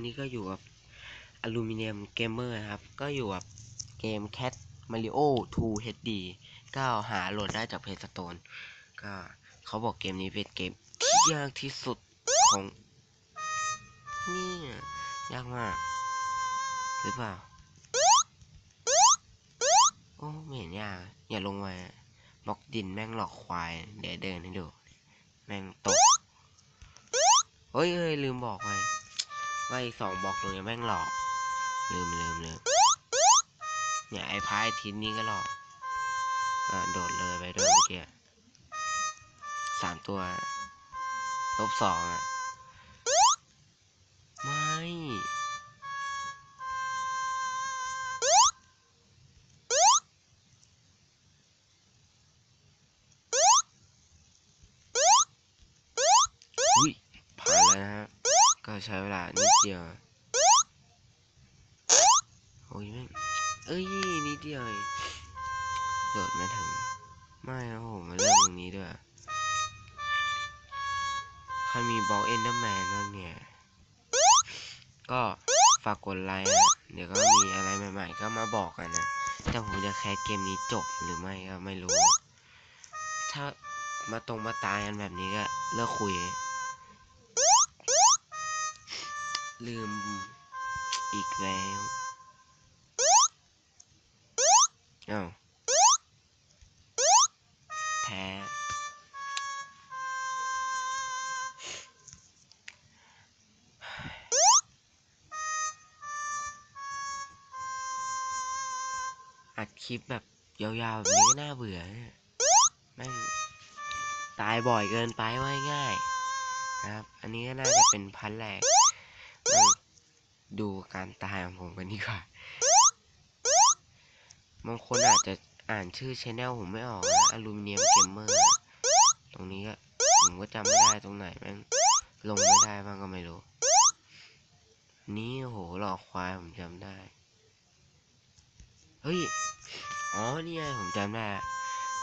วันนี้ก็อยู่กับอลูมิเนียมเกมเมอร์ครับ ก็อยู่กับเกม Cat Mario 2 HD ก็หาโหลดได้จากเพจสโตนก็เขาบอกเกมนี้เป็นเกมที่ยากที่สุดของ นี่ยยากมาก หรือเปล่า โอ้ไม่เห็นยาก อย่าลงมาบล็อกดินแม่งหลอกควาย เดี๋ยวเดินให้ดู แม่งตกเฮ้ยเฮ้ยลืมบอกไป ว่าอีกสองบล็อกตรงนี้แม่งหลอก ลืมลืมลืมเนี่ยไอ้พายทินนี้ก็หลอก อ่าโดดเลยไปโดนเมื่อกี้สามตัว ลบสองอะ ไม่ อุ้ยผ่านแล้วนะฮะ ก็ใช้เวลานิดเดียวโอ้ยแม่เอ้ยนิดเดียวเองโดดไม่ถึง ไม่นะโหมาเริ่มตรงนี้ด้วยใครมีบอกเอนเดอร์แมนบ้างเนี่ย ก็ฝากกดไลค์นะเดี๋ยวก็มีอะไรใหม่ ๆ ก็มาบอกกันนะ แต่ผมจะแคสเกมนี้จบหรือไม่ก็ไม่รู้ ถ้ามาตรงมาตายกันแบบนี้ก็เลิกคุย ลืมอีกแล้วอ้าวแพ้อัดคลิปแบบยาวๆแบบนี้ก็น่าเบื่อเนี่ยแม่ตายบ่อยเกินไปว่าง่ายนะครับ อันนี้ก็น่าจะเป็นพันแรก ดูการตายของผมกันดีกว่า บางคนอาจจะอ่านชื่อชแนลผมไม่ออกนะอลูมิเนียมเกมเมอร์ ตรงนี้ก็ผมก็จำไม่ได้ตรงไหนแม่งลงไม่ได้บ้างก็ไม่รู้ นี่โหหลอกควายผมจำได้ เฮ้ย อ๋อ นี่ไงผมจำได้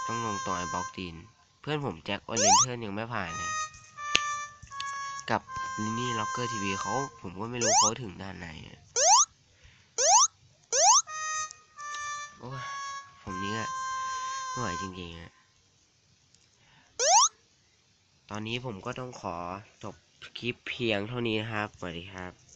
ต้องลงต่อยบล็อกดินเพื่อนผมแจ็คโอเลนเทิร์นยังไม่ผ่านเลยกับ ลินี่ล็อกเกอร์ทีวีเขาผมก็ไม่รู้เขาถึงด้านไหนโอ้ยผมนี้ก็ไม่ไหวจริงๆอะตอนนี้ผมก็ต้องขอจบคลิปเพียงเท่านี้นะครับ สวัสดีครับ